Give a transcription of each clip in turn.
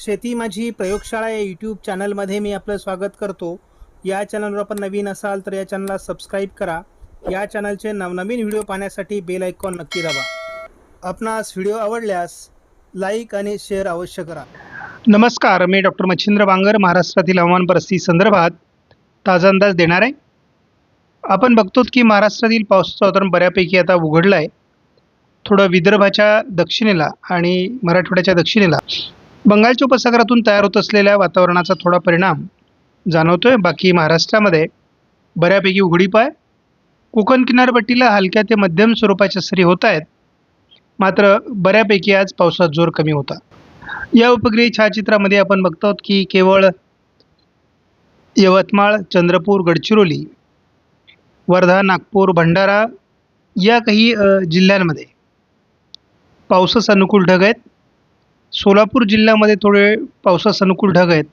शेती माझी प्रयोगशाळा या यूट्यूब चॅनलमध्ये मी आपलं स्वागत करतो. या चॅनलवर आपण नवीन असाल तर या चॅनलला सबस्क्राईब करा. या चॅनलचे नवनवीन व्हिडिओ पाहण्यासाठी बेल आयकॉन नक्की दाबा. आपणास व्हिडिओ आवडल्यास लाईक आणि शेअर अवश्य करा. नमस्कार मी डॉक्टर मच्छिंद्र बांगर महाराष्ट्रातील हवामान परिस्थिती संदर्भात ताजा अंदाज देणार आहे. आपण बघतो की महाराष्ट्रातील पावसाचं वातावरण बऱ्यापैकी आता उघडलं आहे थोडं विदर्भाच्या दक्षिणेला आणि मराठवाड्याच्या दक्षिणेला बंगालच्या उपसागरातून तयार होत असलेल्या वातावरणाचा थोडा परिणाम जाणवतोय. बाकी महाराष्ट्रामध्ये बऱ्यापैकी उघडीप आहे कोकण किनारपट्टीला हलक्या ते मध्यम स्वरूपाच्या सरी होत आहेत. मात्र बऱ्यापैकी आज पावसात जोर कमी होता. या उपग्रही छायाचित्रामध्ये आपण बघतो आहोत की केवळ यवतमाळ चंद्रपूर गडचिरोली वर्धा नागपूर भंडारा या काही जिल्ह्यांमध्ये पावसास अनुकूल ढग आहेत. सोलापूर जिल्ह्यामध्ये थोडे पावसास अनुकूल ढग आहेत.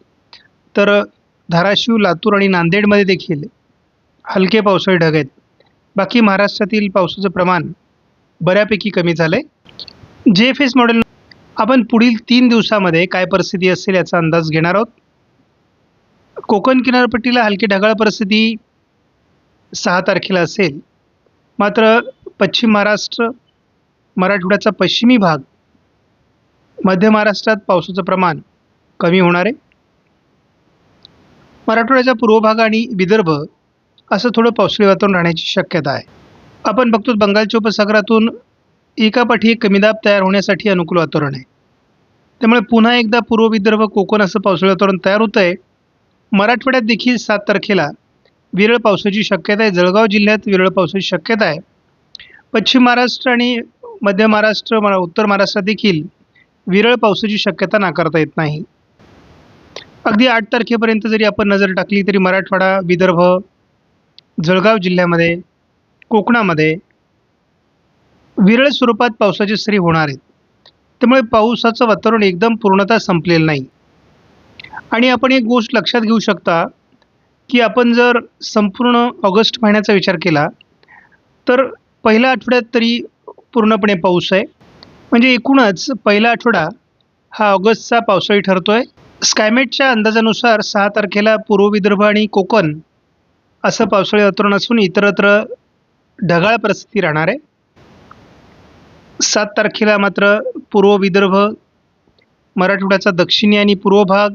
तर धाराशिव लातूर आणि नांदेडमध्ये देखील हलके पावसाळी ढग आहेत. बाकी महाराष्ट्रातील पावसाचं प्रमाण बऱ्यापैकी कमी झालं आहे जे एफ एस मॉडेल आपण पुढील तीन दिवसामध्ये काय परिस्थिती असेल याचा अंदाज घेणार आहोत. कोकण किनारपट्टीला हलकी ढगाळ परिस्थिती सहा तारखेला असेल. मात्र पश्चिम महाराष्ट्र मराठवाड्याचा पश्चिमी भाग मध्य महाराष्ट्रात पावसाचं प्रमाण कमी होणार आहे. मराठवाड्याचा पूर्व भाग आणि विदर्भ असं थोडं पावसाळी वातावरण राहण्याची शक्यता आहे. आपण बघतो बंगालच्या उपसागरातून एकापाठी एक कमी दाब तयार होण्यासाठी अनुकूल वातावरण आहे. त्यामुळे पुन्हा एकदा पूर्व विदर्भ कोकण असं पावसाळी वातावरण तयार होतं आहे मराठवाड्यात देखील सात तारखेला विरळ पावसाची शक्यता आहे. जळगाव जिल्ह्यात विरळ पावसाची शक्यता आहे. पश्चिम महाराष्ट्र आणि मध्य महाराष्ट्र उत्तर महाराष्ट्रात देखील विरळ पावसाची शक्यता नाकारता येत नाही. अगदी आठ तारखेपर्यंत जरी आपण नजर टाकली तरी मराठवाडा विदर्भ जळगाव जिल्ह्यामध्ये कोकणामध्ये विरळ स्वरूपात पावसाची सरी होणार आहेत. त्यामुळे पावसाचं वातावरण एकदम पूर्णतः संपलेलं नाही. आणि आपण एक गोष्ट लक्षात घेऊ शकता की आपण जर संपूर्ण ऑगस्ट महिन्याचा विचार केला तर पहिल्या आठवड्यात तरी पूर्णपणे पाऊस आहे. म्हणजे एकूणच पहिला आठवडा हा ऑगस्टचा पावसाळी ठरतो आहे स्कायमेटच्या अंदाजानुसार सहा तारखेला पूर्व विदर्भ आणि कोकण असं पावसाळी वातावरण असून इतरत्र ढगाळ परिस्थिती राहणार आहे. सात तारखेला मात्र पूर्व विदर्भ मराठवाड्याचा दक्षिणी आणि पूर्व भाग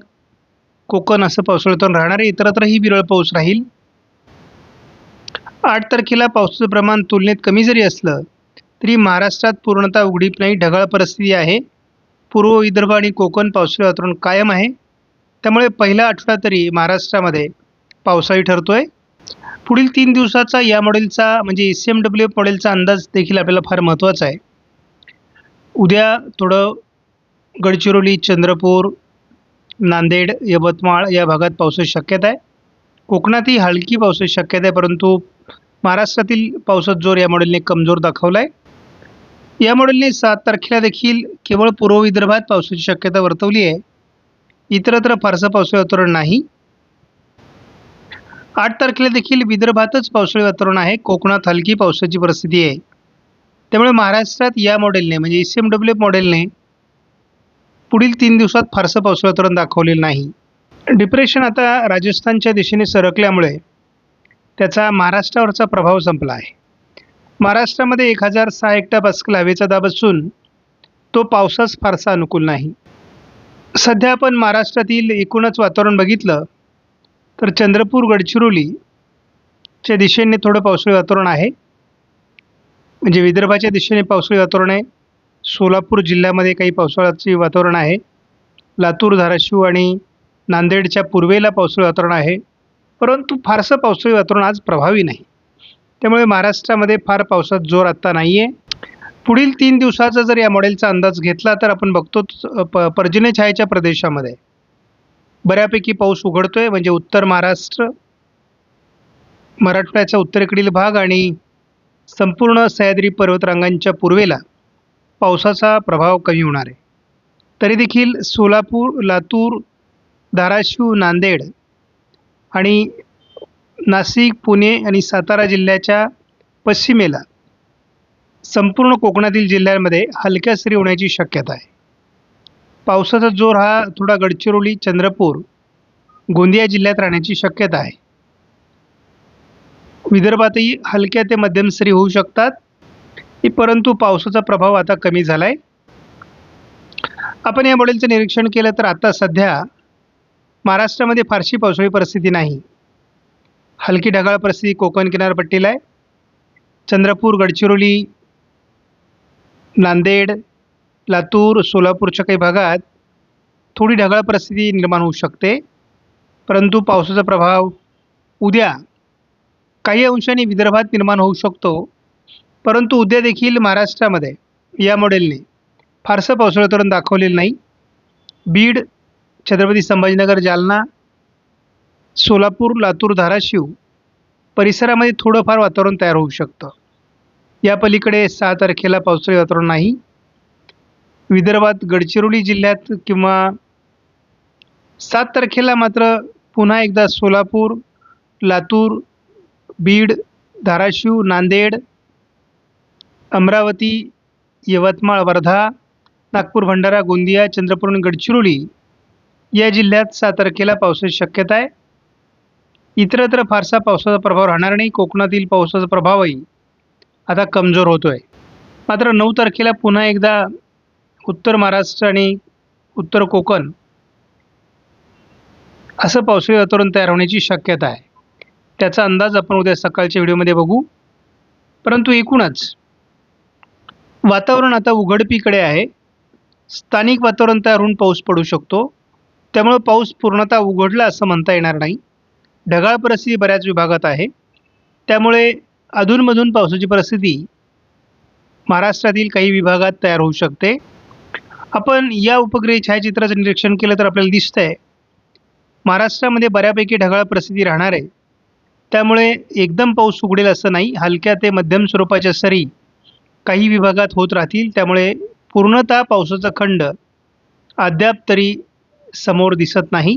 कोकण असं पावसाळी वातावरण राहणार आहे. इतरत्रही विरळ पाऊस राहील. आठ तारखेला पावसाचं प्रमाण तुलनेत कमी जरी असलं तरी महाराष्ट्रात पूर्णतः उघडीप नाही ढगाळ परिस्थिती आहे. पूर्व विदर्भ आणि कोकण पावसाळी वातावरण कायम आहे. त्यामुळे पहिला आठवडा तरी महाराष्ट्रामध्ये पावसाळी ठरतो आहे पुढील तीन दिवसाचा या मॉडेलचा म्हणजे E C M W F मॉडेलचा अंदाज देखील आपल्याला फार महत्त्वाचा आहे. उद्या थोडं गडचिरोली चंद्रपूर नांदेड यवतमाळ या भागात पावसाची शक्यता आहे. कोकणातही हलकी पावसाची शक्यता आहे परंतु महाराष्ट्रातील पावसात जोर या मॉडेलने कमजोर दाखवला आहे या मॉडेलने सात तारखेला देखील केवळ पूर्व विदर्भात पावसाची शक्यता वर्तवली आहे. इतरत्र फारसं पावसाळी वातावरण नाही. आठ तारखेला देखील विदर्भातच पावसाळी वातावरण आहे. कोकणात हलकी पावसाची परिस्थिती आहे. त्यामुळे महाराष्ट्रात या मॉडेलने म्हणजे ई सी एम डब्ल्यू मॉडेलने पुढील तीन दिवसात फारसं पावसाळी वातावरण दाखवलेलं नाही. डिप्रेशन आता राजस्थानच्या दिशेने सरकल्यामुळे त्याचा महाराष्ट्रावरचा प्रभाव संपला आहे. महाराष्ट्रामध्ये एक हजार सहा हेक्टर पास्कल हवेचा दाब असून तो पावसास फारसा अनुकूल नाही. सध्या आपण महाराष्ट्रातील एकूणच वातावरण बघितलं तर चंद्रपूर गडचिरोलीच्या दिशेने थोडं पावसाळी वातावरण आहे. म्हणजे विदर्भाच्या दिशेने पावसाळी वातावरण आहे. सोलापूर जिल्ह्यामध्ये काही पावसाळ्याचे वातावरण आहे. लातूर धाराशिव आणि नांदेडच्या पूर्वेला पावसाळी वातावरण आहे. परंतु फारसं पावसाळी वातावरण आज प्रभावी नाही. त्यामुळे महाराष्ट्रामध्ये फार पावसात जोर आत्ता नाही आहे पुढील तीन दिवसाचा जर या मॉडेलचा अंदाज घेतला तर आपण बघतोच प पर्जन्य छायेच्या प्रदेशामध्ये. बऱ्यापैकी पाऊस उघडतो आहे म्हणजे उत्तर महाराष्ट्र मराठवाड्याचा उत्तरेकडील भाग आणि संपूर्ण सह्याद्री पर्वतरांगांच्या पूर्वेला पावसाचा प्रभाव कमी होणार आहे. तरी देखील सोलापूर लातूर धाराशिव नांदेड आणि नाशिक पुणे आणि सातारा जिल्ह्याच्या पश्चिमेला संपूर्ण कोकणातील जिल्ह्यांमध्ये हलक्या सरी होण्याची शक्यता आहे. पावसाचा जोर हा थोडा गडचिरोली चंद्रपूर गोंदिया जिल्ह्यात राहण्याची शक्यता आहे. विदर्भातही हलक्या ते मध्यम सरी होऊ शकतात परंतु पावसाचा प्रभाव आता कमी झाला आहे आपण या मॉडेलचं निरीक्षण केलं तर आता सध्या महाराष्ट्रामध्ये फारशी पावसाळी परिस्थिती नाही. हलकी ढगाळ परिस्थिती कोकण किनारपट्टीला आहे. चंद्रपूर गडचिरोली नांदेड लातूर सोलापूरच्या काही भागात थोडी ढगाळ परिस्थिती निर्माण होऊ शकते. परंतु पावसाचा प्रभाव उद्या काही अंशांनी विदर्भात निर्माण होऊ शकतो. परंतु उद्या देखील महाराष्ट्रामध्ये या मॉडेलने फारसं पावसाळं तरण दाखवलेलं नाही. बीड छत्रपती संभाजीनगर जालना सोलापूर लातूर धाराशिव परिसरामध्ये थोडंफार वातावरण तयार होऊ शकतं. या पलीकडे सहा तारखेला पावसाळी वातावरण नाही. विदर्भात गडचिरोली जिल्ह्यात किंवा सात तारखेला मात्र पुन्हा एकदा सोलापूर लातूर बीड धाराशिव नांदेड अमरावती यवतमाळ वर्धा नागपूर भंडारा गोंदिया चंद्रपूर आणि गडचिरोली या जिल्ह्यात सात तारखेला पावसाची शक्यता आहे. इतरत्र फारसा पावसाचा प्रभाव राहणार नाही कोकणातील पावसाचा प्रभावही आता कमजोर होतो आहे मात्र नऊ तारखेला पुन्हा एकदा उत्तर महाराष्ट्र आणि उत्तर कोकण असं पावसाळी वातावरण तयार होण्याची शक्यता आहे. त्याचा अंदाज आपण उद्या सकाळच्या व्हिडिओमध्ये बघू. परंतु एकूणच वातावरण आता उघडपीकडे आहे. स्थानिक वातावरण तयार होऊन पाऊस पडू शकतो. त्यामुळं पाऊस पूर्णतः उघडला असं म्हणता येणार नाही. ढगाळ परिस्थिती बऱ्याच विभागात आहे. त्यामुळे अधूनमधून पावसाची परिस्थिती महाराष्ट्रातील काही विभागात तयार होऊ शकते. आपण या उपग्रही छायाचित्राचं निरीक्षण केलं तर आपल्याला दिसतंय महाराष्ट्रामध्ये बऱ्यापैकी ढगाळ परिस्थिती राहणार आहे. त्यामुळे एकदम पाऊस उघडेल असं नाही हलक्या ते मध्यम स्वरूपाच्या सरी काही विभागात होत राहतील. त्यामुळे पूर्णतः पावसाचा खंड अद्याप तरी समोर दिसत नाही.